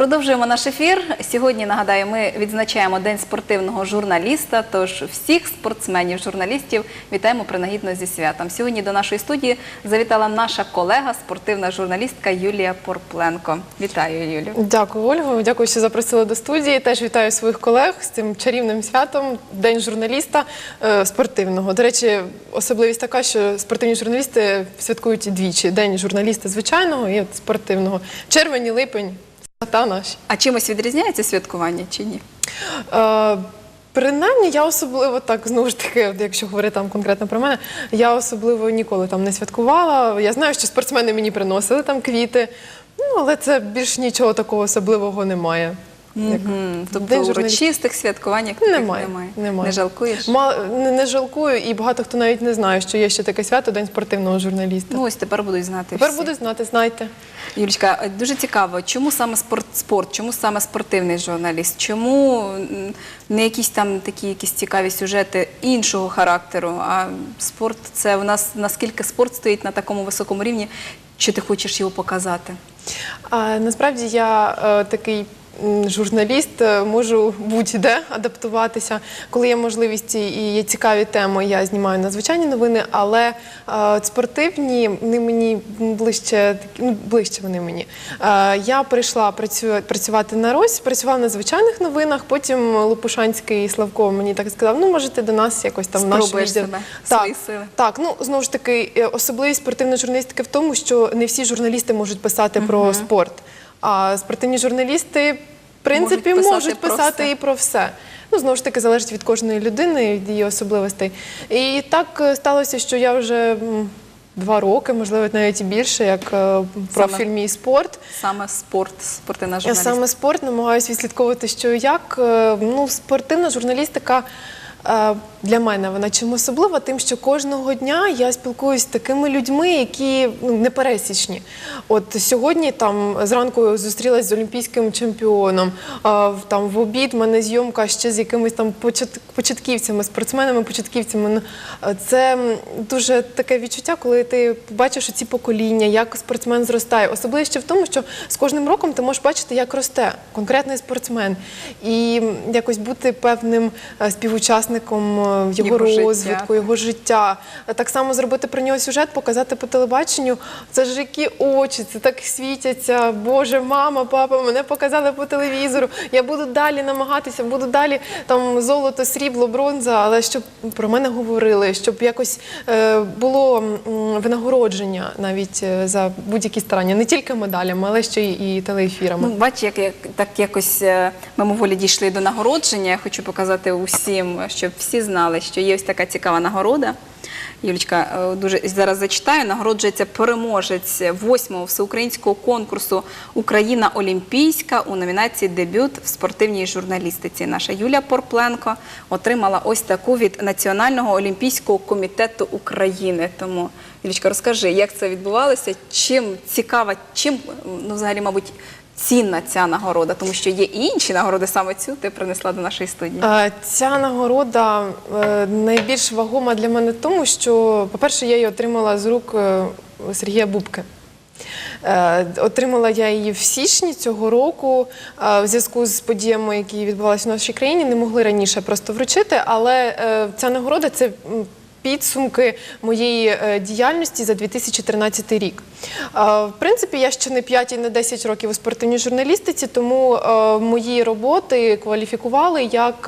Продовжуємо наш ефір. Сьогодні нагадаю, ми відзначаємо День спортивного журналіста. Тож всіх спортсменів, журналістів вітаємо принагідно зі святом. Сьогодні до нашої студії завітала наша колега, спортивна журналістка Юлія Порпленко. Вітаю, Юлю. Дякую, Ольго. Дякую, що запросили до студії. Теж вітаю своїх колег з цим чарівним святом День журналіста е, спортивного. До речі, особливість така, що спортивні журналісти святкують двічі: День журналіста звичайного і спортивного. Червень липень свята наші. А чимось відрізняється святкування чи ні? Е, Принаймні, я особливо так знову ж таки, якщо говорити там конкретно про мене, я особливо ніколи там не святкувала. Я знаю, що спортсмени мені приносили там квіти, ну але це більш нічого такого особливого немає. Як Тобто урочистих святкувань як таких Немає. Не жалкуєш? Не, не жалкую, і багато хто навіть не знає, що є ще таке свято День спортивного журналіста. Ну ось тепер будуть знати. Тепер всі. буду знати, знайте. Юлічка, дуже цікаво, чому саме спорт, спорт, чому саме спортивний журналіст? Чому не якісь там такі якісь цікаві сюжети іншого характеру? А спорт це у нас наскільки спорт стоїть на такому високому рівні, що ти хочеш його показати? А насправді я е, такий. Журналіст е, можу будь-де адаптуватися. Коли є можливість і є цікаві теми, я знімаю надзвичайні новини, але е, спортивні вони мені ближче ну, ближче вони мені. Е, я прийшла працю, працювати на Рось, працювала на звичайних новинах. Потім Лопушанський Славко мені так сказав: ну можете до нас якось там в наш Спробуєш себе, Так, свої сили. так, ну знову ж таки, особливість спортивної журналістики в тому, що не всі журналісти можуть писати про спорт. А спортивні журналісти, в принципі, Можуть можуть писати писати, про і про все. Ну, знову ж таки, залежить від кожної людини, від її особливостей. І так е, сталося, що я вже два роки, можливо, навіть і більше, як е, профіль мій спорт. Саме спорт, спортивна Я журналістика. саме спорт намагаюся відслідковувати, що як. Е, Ну, спортивна журналістика для мене вона чим особлива, тим, що кожного дня я спілкуюся з такими людьми, які ну, непересічні. От сьогодні там зранку зустрілася з олімпійським чемпіоном. а Там в обід в мене зйомка ще з якимись там почат- початківцями, спортсменами, початківцями. Ну, Це дуже таке відчуття, коли ти бачиш ці покоління, як спортсмен зростає. Особливо ще в тому, що з кожним роком ти можеш бачити, як росте конкретний спортсмен, і якось бути певним е, співучасником е, його, Його життя. розвитку, його життя. Так само зробити про нього сюжет, показати по телебаченню. Це ж які очі, це так світяться. Боже, мама, папа, мене показали по телевізору. Я буду далі намагатися, буду далі там золото, срібло, бронза, але щоб про мене говорили, щоб якось е, було винагородження навіть е, за будь-які старання, не тільки медалями, але ще й і телеефірами. Ну, бач, як, як так якось е, мимоволі дійшли до нагородження. Я хочу показати усім, щоб всі знали, що є ось така цікава нагорода. Юлічка, е, дуже зараз зачитаю. Нагороджується переможець восьмого всеукраїнського конкурсу Україна Олімпійська у номінації Дебют в спортивній журналістиці. Наша Юлія Порпленко отримала ось таку від Національного олімпійського комітету України. Тому, Юлічка, розкажи, як це відбувалося, чим цікава, чим ну, взагалі, мабуть, цінна ця нагорода, тому що є інші нагороди, саме цю ти принесла до нашої студії. Е, Ця нагорода е, найбільш вагома для мене тому, що, по-перше, я її отримала з рук е, Сергія Бубки. Отримала я її в січні цього року в зв'язку з подіями, які відбувалися в нашій країні. Не могли раніше просто вручити, але ця нагорода це. Підсумки моєї е, діяльності за 2013 рік. Е, В принципі, я ще не 5 і не 10 років у спортивній журналістиці, тому е, мої роботи кваліфікували як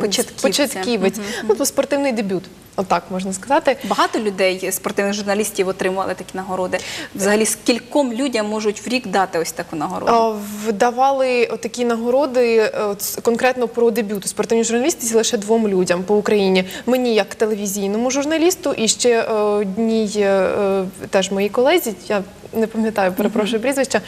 початківець, початківець. Угу. Ну, спортивний дебют, отак можна сказати. Багато людей, спортивних журналістів, отримували такі нагороди. Взагалі, скільком людям можуть в рік дати ось таку нагороду? Вдавали такі нагороди е, конкретно про дебют у спортивній журналістиці лише двом людям по Україні. Мені як телевізійному журналісту і ще е, одній е, теж моїй колезі. Я не пам'ятаю, перепрошую прізвища.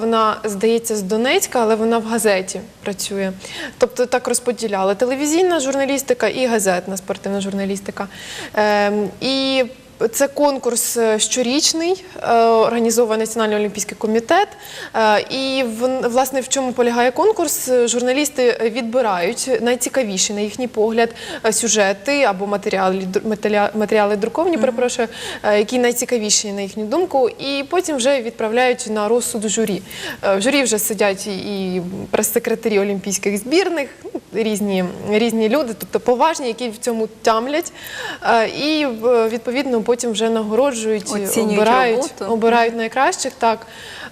Вона здається з Донецька, але вона в газеті працює. Тобто так розподіляли телевізійна журналістика і газетна спортивна журналістика. Ем, І Це конкурс е, щорічний, е, організовує Національний олімпійський комітет. Е, І власне в чому полягає конкурс? Журналісти відбирають найцікавіші, на їхній погляд, сюжети або матеріали, матеріали, друковані, перепрошую, е, які найцікавіші на їхню думку, і потім вже відправляють на розсуд журі. В журі вже сидять і- прес-секретарі олімпійських збірних, різні, різні люди, тобто поважні, які в цьому тямлять. І відповідно потім вже нагороджують, Оцінюють обирають, роботу. обирають найкращих. Так.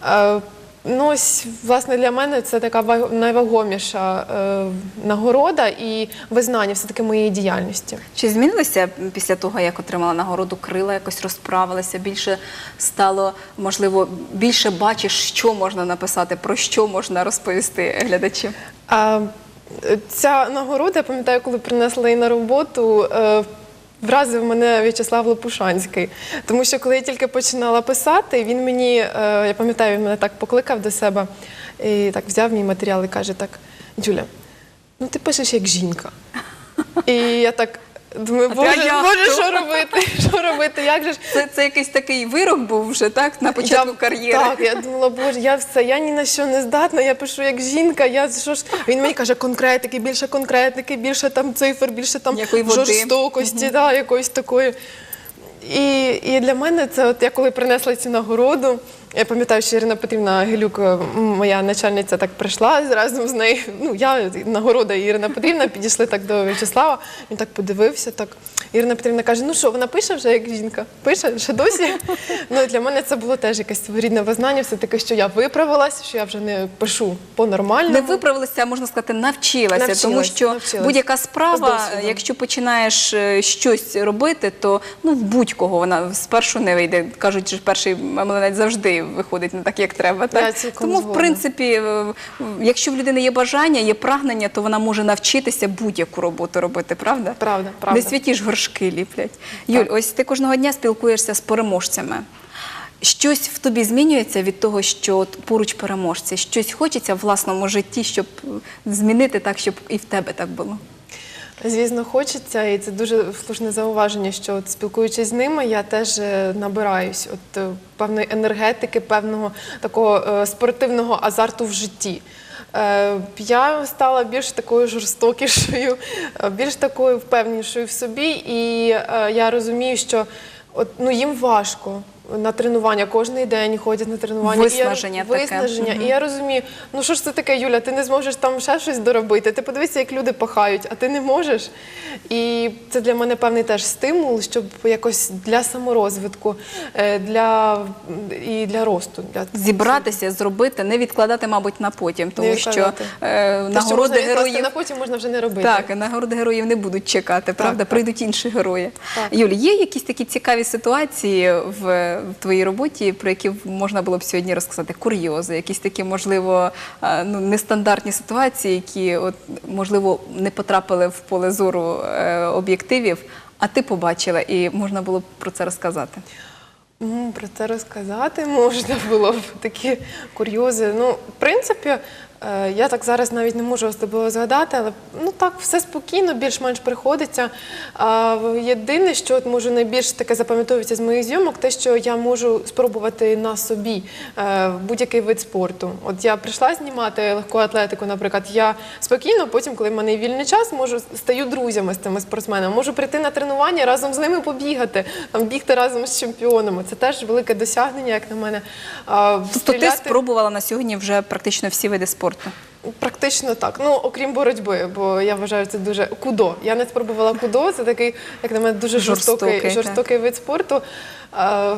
Е, Ну, ось, власне, для мене це така найвагоміша е, нагорода і визнання все-таки моєї діяльності. Чи змінилося після того, як отримала нагороду крила, якось розправилася, більше стало, можливо, більше бачиш, що можна написати, про що можна розповісти глядачам? А е, ця нагорода, я пам'ятаю, коли принесли її на роботу. Вразив мене В'ячеслав Лопушанський, тому що коли я тільки починала писати, він мені, е, я пам'ятаю, він мене так покликав до себе і так взяв мій матеріал і каже: так, Джуля, ну ти пишеш як жінка. І я так думаю, боже, я боже, що робити? Що робити? Як же ж Це, це якийсь такий вирок був вже, так? На початку я, кар'єри. Так, я думала, боже, я все, я ні на що не здатна, я пишу як жінка, я що ж. Він мені каже, конкретики, більше конкретики, більше там цифр, більше там Якої води. жорстокості, да, якоїсь такої. І, і для мене це, от я коли принесла цю нагороду, я пам'ятаю, що Ірина Петрівна Гелюк, моя начальниця, так прийшла разом з нею. Ну, я нагорода і Ірина Петрівна підійшли так до В'ячеслава. Він так подивився. Так Ірина Петрівна каже: ну що, вона пише вже як жінка? Пише ще досі. Ну для мене це було теж якесь своєрідне визнання, все таки, що я виправилася, що я вже не пишу по-нормальному. Не виправилася, а можна сказати, навчилася, Навчилась, тому що будь-яка справа, якщо починаєш е, щось робити, то ну в будь-кого вона спершу не вийде. Кажуть, що перший млинець завжди виходить не так, як треба. Я Так? цілком Тому, в згодна. принципі, е, якщо в людини є бажання, є прагнення, то вона може навчитися будь-яку роботу робити, правда? Правда, правда. Не святі ж горшки ліплять. Юль, ось ти кожного дня спілкуєшся з переможцями. Щось в тобі змінюється від того, що поруч переможці? Щось хочеться в власному житті, щоб змінити так, щоб і в тебе так було. Звісно, хочеться, і це дуже слушне зауваження, що от спілкуючись з ними, я теж е, набираюсь от е, певної енергетики, певного такого е, спортивного азарту в житті. Я стала більш такою жорстокішою, більш такою впевнішою в собі, і я розумію, що от, ну, їм важко. На тренування кожен день ходять на тренування. Виснаження і я, таке. виснаження. І я розумію, ну що ж це таке, Юля, ти не зможеш там ще щось доробити. Ти подивися, як люди пахають, а ти не можеш. І це для мене певний теж стимул, щоб якось для саморозвитку, е, для і для росту. Для Зібратися, зробити, не відкладати, мабуть, на потім, тому Не що е, Те, нагороди можна героїв. на потім можна вже не робити. Так, нагороди героїв не будуть чекати, правда? так. Прийдуть інші герої. Так. Юлі, є якісь такі цікаві ситуації в, в твоїй роботі, про які можна було б сьогодні розказати? Курйози, якісь такі, можливо, е, ну, нестандартні ситуації, які, можливо, не потрапили в поле зору е, об'єктивів, а ти побачила, і можна було б про це розказати. Про це розказати можна було б такі курйози. Ну, в принципі, я так зараз навіть не можу особливо згадати, але ну так все спокійно, більш-менш приходиться. А, Єдине, що от можу найбільш таке запам'ятовується з моїх зйомок, те, що я можу спробувати на собі е, будь-який вид спорту. От я прийшла знімати легку атлетику, наприклад, я спокійно, потім, коли в мене вільний час, можу стаю друзями з цими спортсменами, можу прийти на тренування разом з ними побігати, там бігти разом з чемпіонами. Це теж велике досягнення, як на мене. А, Тобто ти спробувала на сьогодні вже практично всі види спорту. Практично так. Ну окрім боротьби, бо я вважаю це дуже кудо. Я не спробувала кудо. Це такий, як на мене, дуже жорстокий, Жорстокий, жорстокий, вид спорту. А,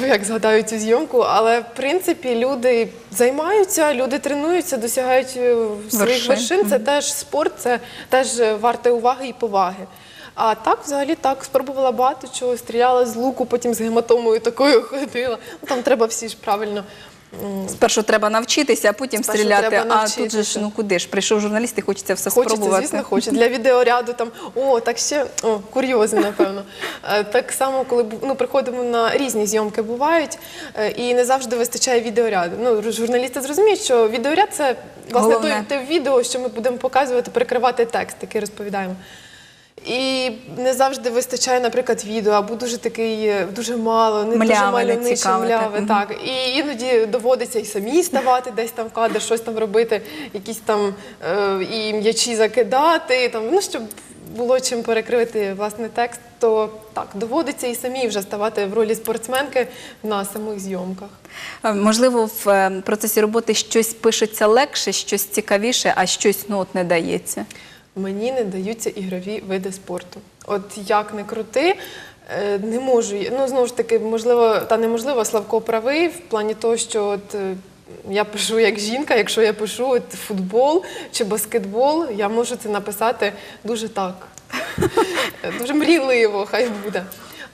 як згадаю цю зйомку, але в принципі люди займаються, люди тренуються, досягають е, своїх Вершин. вершин. Це теж спорт, це теж варте уваги і поваги. А так, взагалі, так, спробувала багато чого, стріляла з луку, потім з гематомою такою ходила. Ну там треба всі ж правильно. Спершу треба навчитися, а потім Спершу стріляти. треба А тут же ж ну куди ж прийшов журналіст і хочеться все Хочеться, спробувати. звісно, хоче. Для відеоряду там, о, так ще о, курйози, напевно. Е, Так само, коли бу- ну, приходимо на різні зйомки бувають, е, і не завжди вистачає відеоряду. Ну, журналісти зрозуміють, що відеоряд це власне той, Головне. те відео, що ми будемо показувати, перекривати текст, який розповідаємо. І не завжди вистачає, наприклад, відео, або дуже такий, е, дуже мало, не дуже Мляве, мальовниче, нецікаве, мляве. так. Так. І іноді доводиться і самі ставати десь там в кадр, щось там робити, якісь там е, і м'ячі закидати, там, ну, щоб було чим перекрити власне текст, то так, доводиться і самі вже ставати в ролі спортсменки на самих зйомках. Е, Можливо, в е, процесі роботи щось пишеться легше, щось цікавіше, а щось ну, от не дається. Мені не даються ігрові види спорту. От як не крути, е, не можу. Ну, знову ж таки, можливо, та неможливо, Славко правий в плані того, що от. е, Я пишу як жінка, якщо я пишу от футбол чи баскетбол, я можу це написати дуже так, дуже мрійливо, хай буде.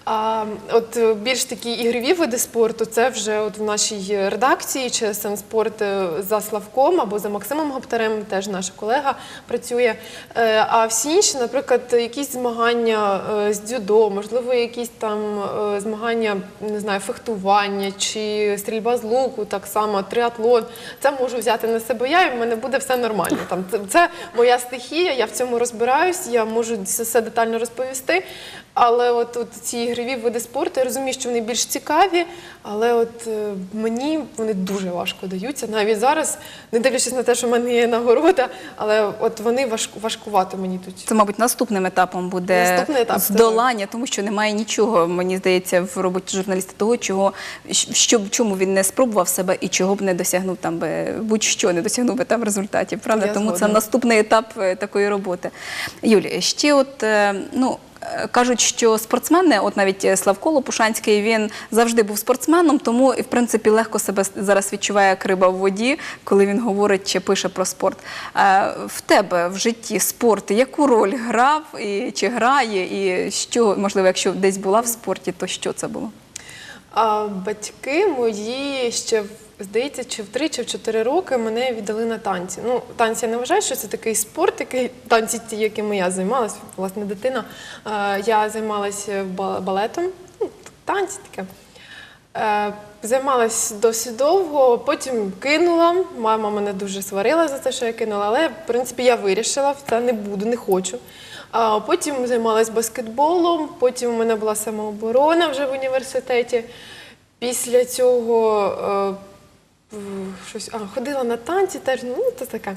А от е, більш такі ігрові види спорту, це вже от в нашій редакції ЧСН Спорт е, за Славком або за Максимом Гоптарем, теж наша колега працює. Е, А всі інші, наприклад, якісь змагання з дзюдо, можливо, якісь там змагання, не знаю, фехтування чи стрільба з луку, так само триатлон. Це можу взяти на себе я, і в мене буде все нормально. Там це моя стихія, я в цьому розбираюсь, я можу все детально розповісти. Але от, от ці ігрові види спорту, я розумію, що вони більш цікаві, але от е, мені вони дуже важко даються. Навіть зараз, не дивлячись на те, що в мене є нагорода, але от вони важ, важкувато мені тут. Це, мабуть, наступним етапом буде Наступний етап, здолання, тому що немає нічого, мені здається, в роботі журналіста того, чого що чому він не спробував себе і чого б не досягнув там би будь-що не досягнув би там результатів. Правда, Я тому згодна. це наступний етап е, такої роботи. Юлі, ще от е, ну. Кажуть, що спортсмени, от навіть е, Славко Лопушанський, він завжди був спортсменом, тому і в принципі легко себе зараз відчуває як риба в воді, коли він говорить чи пише про спорт. В тебе в житті спорт яку роль грав і чи грає, і що можливо, якщо десь була в спорті, то що це було? А батьки мої ще здається, чи в три, чи в чотири роки мене віддали на танці. Ну, танці я не вважаю, що це такий спорт, який танці, ті, якими я займалася, власне, дитина. Е, Я займалася балетом, ну, танці таке. Е, Займалась досить довго, потім кинула. Мама мене дуже сварила за те, що я кинула, але в принципі я вирішила, це не буду, не хочу. Потім займалась баскетболом, потім у мене була самооборона вже в університеті. Після цього е, щось а, ходила на танці, теж ну це таке.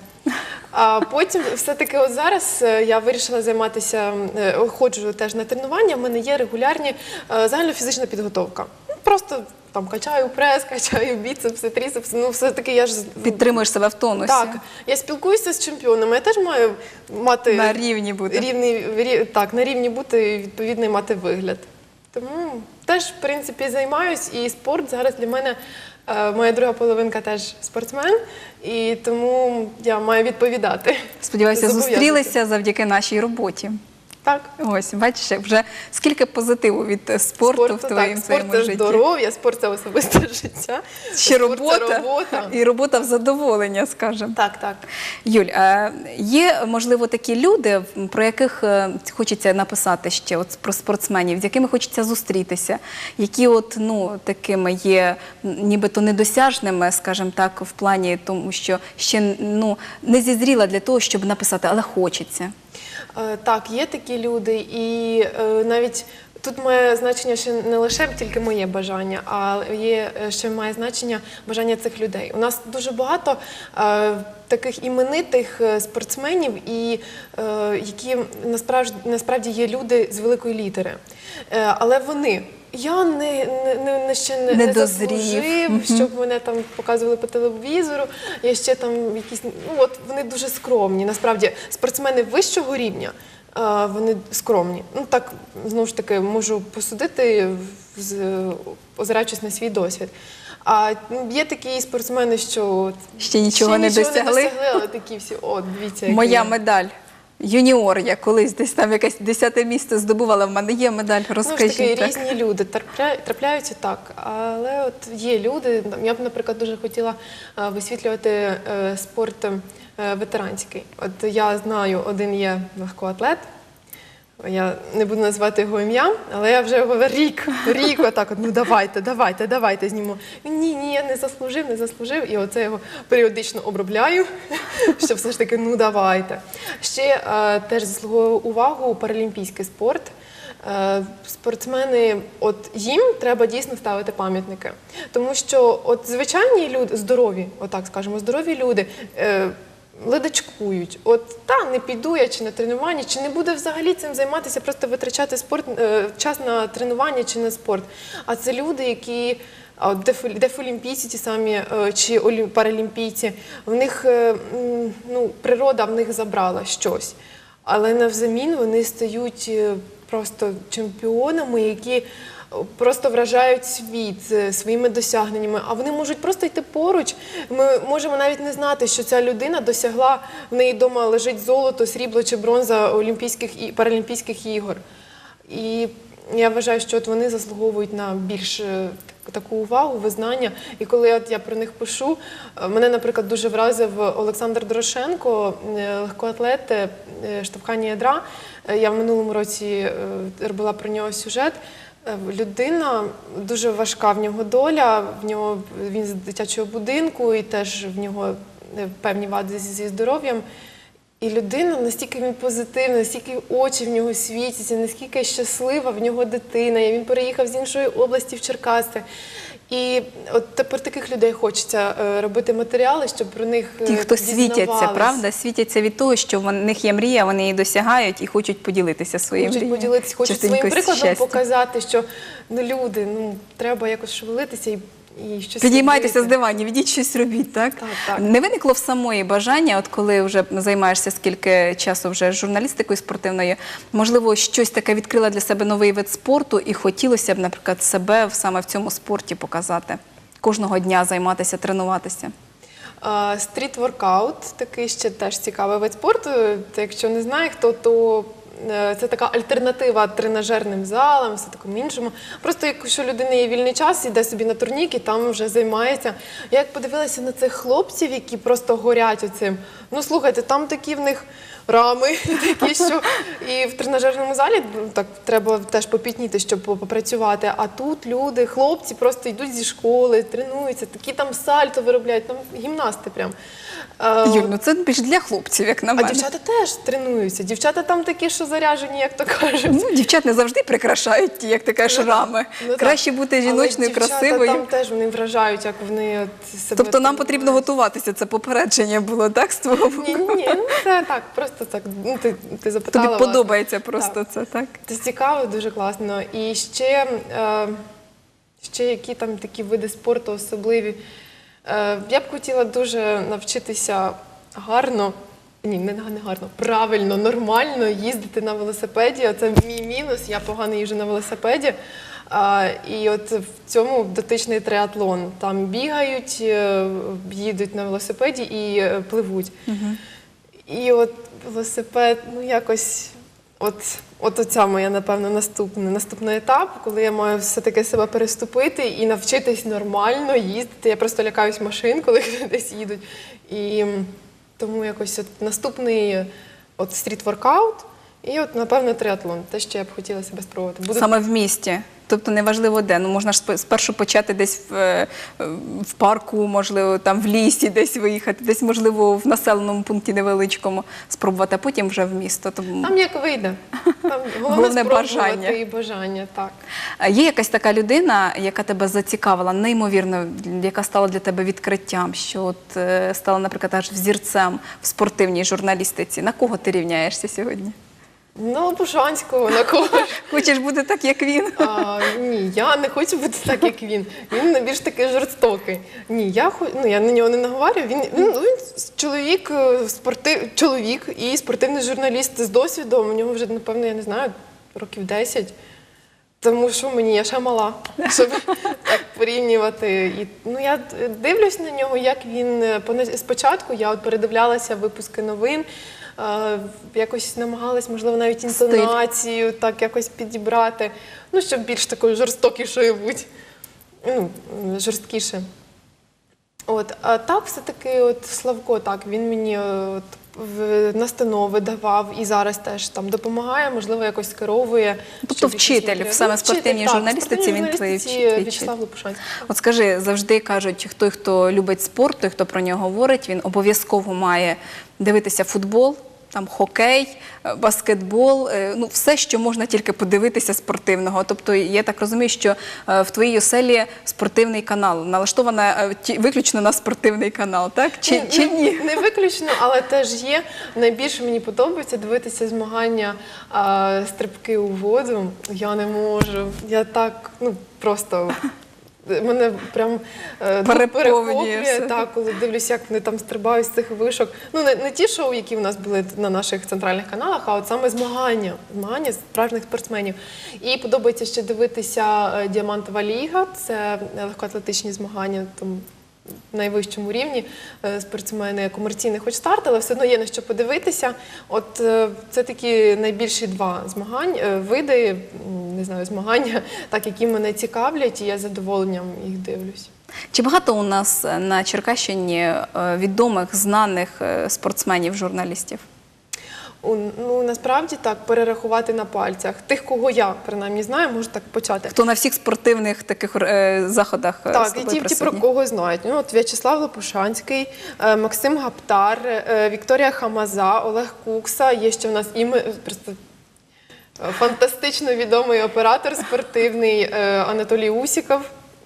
А потім все-таки от зараз е, я вирішила займатися, е, ходжу теж на тренування. в мене є регулярні загальнофізична підготовка. Просто там качаю прес, качаю біцепси, тріцепси. Ну, все-таки я ж Підтримуєш себе в тонусі? так, я спілкуюся з чемпіонами. Я теж маю мати На рівні бути. рівний рі- так, на рівні бути і відповідний мати вигляд. Тому теж, в принципі, займаюсь, і спорт зараз для мене. е, Моя друга половинка теж спортсмен, і тому я маю відповідати. Сподіваюся, зустрілися завдяки нашій роботі. Так. Ось, бачиш, вже скільки позитиву від е, спорту, в твоєму так, спорт це житті. здоров'я, спорт це особисте життя. Ще спорт робота, це робота. і робота в задоволення, скажімо. Так, так. Юль, а є можливо такі люди, про яких е, хочеться написати ще от про спортсменів, з якими хочеться зустрітися, які от ну такими є нібито недосяжними, скажімо так, в плані тому, що ще ну не зізріла для того, щоб написати, але хочеться. Е, Так, є такі люди, і е, навіть тут має значення ще не лише тільки моє бажання, а є е, ще має значення бажання цих людей. У нас дуже багато таких іменитих спортсменів, і які насправді насправді є люди з великої літери. Але вони. Я не, не, не, ще не, Не дозрів. щоб мене там показували по телевізору. Я ще там якісь ну от вони дуже скромні. Насправді спортсмени вищого рівня. а, Вони скромні. Ну так знову ж таки можу посудити, озираючись на свій досвід. А є такі спортсмени, що от Ще нічого не досягли? не досягли, але такі всі, от дивіться, Моя я. медаль. Юніор, я колись десь там якесь десяте місце здобувала. В мене є медаль. Ну, ж таки, різні люди трапля- трапляються так, але от є люди. Я б, наприклад, дуже хотіла е, висвітлювати е, спорт е, ветеранський. От я знаю, один є легкоатлет, Я не буду називати його ім'я, але я вже його рік, рік отак, от, ну давайте, давайте, давайте знімемо. Він, Ні, ні, я не заслужив, не заслужив. І оце його періодично обробляю, що все ж таки, ну давайте. Ще е, теж заслуговує увагу паралімпійський спорт. Е, Спортсмени, от їм треба дійсно ставити пам'ятники, тому що от звичайні люди, здорові, отак скажемо, здорові люди. е, ледачкують. От та не піду я чи на тренування, чи не буду взагалі цим займатися, просто витрачати спорт е, час на тренування чи на спорт. А це люди, які дефолімпійці ті самі е, чи паралімпійці, в них е, ну, природа в них забрала щось. Але навзамін вони стають просто чемпіонами, які просто вражають світ е, своїми досягненнями. А вони можуть просто йти поруч. Ми можемо навіть не знати, що ця людина досягла в неї вдома лежить золото, срібло чи бронза Олімпійських і паралімпійських ігор. І я вважаю, що от вони заслуговують на більш е, таку увагу, визнання. І коли от я про них пишу, е, мене, наприклад, дуже вразив Олександр Дорошенко, е, легкоатлет, е, штовхання ядра. Е, Я в минулому році е, робила про нього сюжет. Е, Людина дуже важка в нього доля. В нього він з дитячого будинку, і теж в нього певні вади зі здоров'ям. І людина настільки він позитивна, настільки очі в нього світяться, наскільки щаслива в нього дитина. І він переїхав з іншої області в Черкаси. І от тепер таких людей хочеться е, робити матеріали, щоб про них е, Ті, хто світяться, правда, світяться від того, що в них є мрія, вони її досягають і хочуть поділитися своєю Хочуть поділитися, хочуть своїм прикладом щастя. показати, що ну люди, ну треба якось шевелитися і, і щось Підіймайтеся з робити. диванів, ідіть щось робіть, так? Так, так. Не виникло в самої бажання, от коли вже займаєшся скільки часу вже журналістикою спортивною, можливо, щось таке відкрила для себе новий вид спорту, і хотілося б, наприклад, себе саме в цьому спорті показати. Кожного дня займатися, тренуватися. Стріт-воркаут такий ще теж цікавий вид спорту. Якщо не знає хто, то це така альтернатива тренажерним залам, все такому іншому. Просто якщо людина є вільний час, іде собі на турнік і там вже займається. Я як подивилася на цих хлопців, які просто горять оцим. Ну слухайте, там такі в них рами, такі, що і в тренажерному залі ну, так треба теж попітніти, щоб попрацювати. А тут люди, хлопці просто йдуть зі школи, тренуються, такі там сальто виробляють, там гімнасти прям. Е, Юль, ну це більш для хлопців, як на а дівчата теж тренуються. Дівчата там такі, що заряжені, як то кажуть. Ну, дівчат не завжди прикрашають ті, як ти кажеш, рами. Ну. Краще бути жіночною, дівчата красивою. Там теж вони вражають, як вони от себе. Тобто нам потрібно готуватися. Це попередження було, так, з твого боку? Ні, ні, ну це так, просто так. Ну, ти, ти запитала. Тобі власне. подобається просто це, так? Це цікаво, дуже класно. І ще, е, ще які там такі види спорту особливі. Е, я б хотіла дуже навчитися гарно. Ні, не, не гарно, правильно, нормально їздити на велосипеді. Це мій мінус. Я погано їжджу на велосипеді. А, і от в цьому дотичний триатлон. Там бігають, е, їдуть на велосипеді і е, пливуть. І от велосипед, ну якось, от, от оця моя, напевно, наступна, наступний етап, коли я маю все-таки себе переступити і навчитись нормально їздити. Я просто лякаюсь машин, коли десь їдуть. І тому якось от наступний от стріт-воркаут і от, напевно, триатлон. Те, що я б хотіла себе спробувати. Буду Саме в місті. Тобто неважливо де. Ну можна ж спе- спершу почати десь в, е, в парку, можливо, там в лісі, десь виїхати, десь, можливо, в населеному пункті невеличкому спробувати, а потім вже в місто. Тому там як вийде. Там головне, Головне бажання. і бажання, так. Є якась така людина, яка тебе зацікавила, неймовірно, яка стала для тебе відкриттям, що от е, стала, наприклад, аж взірцем в спортивній журналістиці. На кого ти рівняєшся сьогодні? Ну, Бушанського на кого. Хочеш бути так, як він? А, ні, я не хочу бути так, як він. Він найбільш такий жорстокий. Ні, я ну, я на нього не наговорю. Він, він, ну, він чоловік, е, спортив, чоловік і спортивний журналіст з досвідом. У нього вже, напевно, я не знаю, років 10. Тому що мені я ще мала, щоб так порівнювати. І, ну, я дивлюсь на нього, як він е, спочатку я от передивлялася випуски новин, якось намагалась, можливо, навіть інтонацію так якось підібрати, ну, щоб більш такою жорстокішою бути, ну, жорсткіше. От, а так все-таки от Славко, так, він мені е, от, в настанови давав і зараз теж там допомагає, можливо, якось скеровує. Тобто вчитель, матеріали. саме Ну, спортивній так, журналістиці, він твій вчитель. В'ячеслав Лопушанський. От скажи, завжди кажуть, той, хто любить спорт, той, хто про нього говорить, він обов'язково має дивитися футбол, там хокей, е, баскетбол, е, ну все, що можна тільки подивитися спортивного. Тобто, я так розумію, що е, в твоїй оселі спортивний канал налаштована виключно на спортивний канал, так? Чи, чи ні? Не виключно, але теж є. Найбільше мені подобається дивитися змагання а, стрибки у воду. Я не можу. Я так, ну просто. Мене прям е, дух Переповнює так, коли дивлюся, як вони там стрибають з цих вишок. Ну не, не ті шоу, які в нас були на наших центральних каналах, а от саме змагання, змагання справжніх спортсменів. І подобається ще дивитися е, Діамантова ліга, це легкоатлетичні змагання. Там найвищому рівні е, спортсмени комерційних хоч старт, але все одно є на що подивитися. От е, це такі найбільші два змагань, е, види, не знаю, змагання, так які мене цікавлять, і я з задоволенням їх дивлюсь. Чи багато у нас на Черкащині відомих, знаних спортсменів, журналістів? Ну насправді так перерахувати на пальцях тих, кого я принаймні знаю, можу так почати. Хто на всіх спортивних таких е, заходах е, з Так, і ті, ті, про кого знають. Ну, от В'ячеслав Лопушанський, е, Максим Гаптар, е, Вікторія Хамаза, Олег Кукса. Є ще в нас іме просто е, фантастично відомий оператор спортивний е, Анатолій Усіков.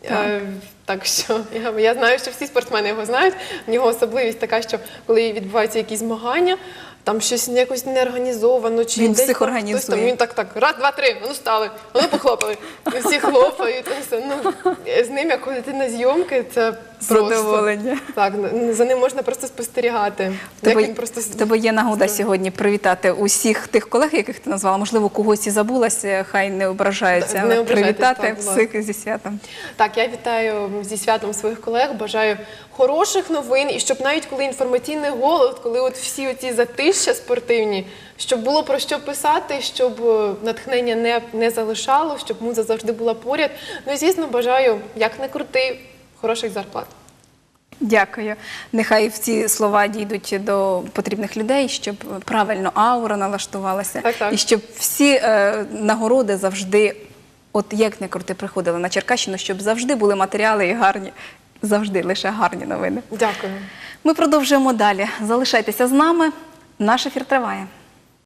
Е, Так що я, я знаю, що всі спортсмени його знають. В нього особливість така, що коли відбуваються якісь змагання, там щось якось неорганізовано, чи Він десь всіх там організує. хтось там, він так, так, раз, два, три, ну стали, ну похлопали. І всі хлопають. і все. Ну, з ним, як ходити на зйомки, це. Задоволення. Так, за ним можна просто спостерігати. В тебе, він просто... в тебе є нагода сьогодні привітати усіх тих колег, яких ти назвала. Можливо, когось і забулася, хай не ображаються, Не привітати так, всіх зі святом. Так, я вітаю зі святом своїх колег, бажаю хороших новин, і щоб навіть коли інформаційний голод, коли от всі оці затища спортивні, щоб було про що писати, щоб е, натхнення не, не залишало, щоб муза завжди була поряд. Ну і звісно, бажаю, як не крути, хороших зарплат. Дякую. Нехай ці слова дійдуть до потрібних людей, щоб правильно аура налаштувалася, Так, так. і щоб всі е, нагороди завжди, от як не крути, приходили на Черкащину, щоб завжди були матеріали і гарні, завжди лише гарні новини. Дякую. Ми продовжуємо далі. Залишайтеся з нами. Наш ефір триває.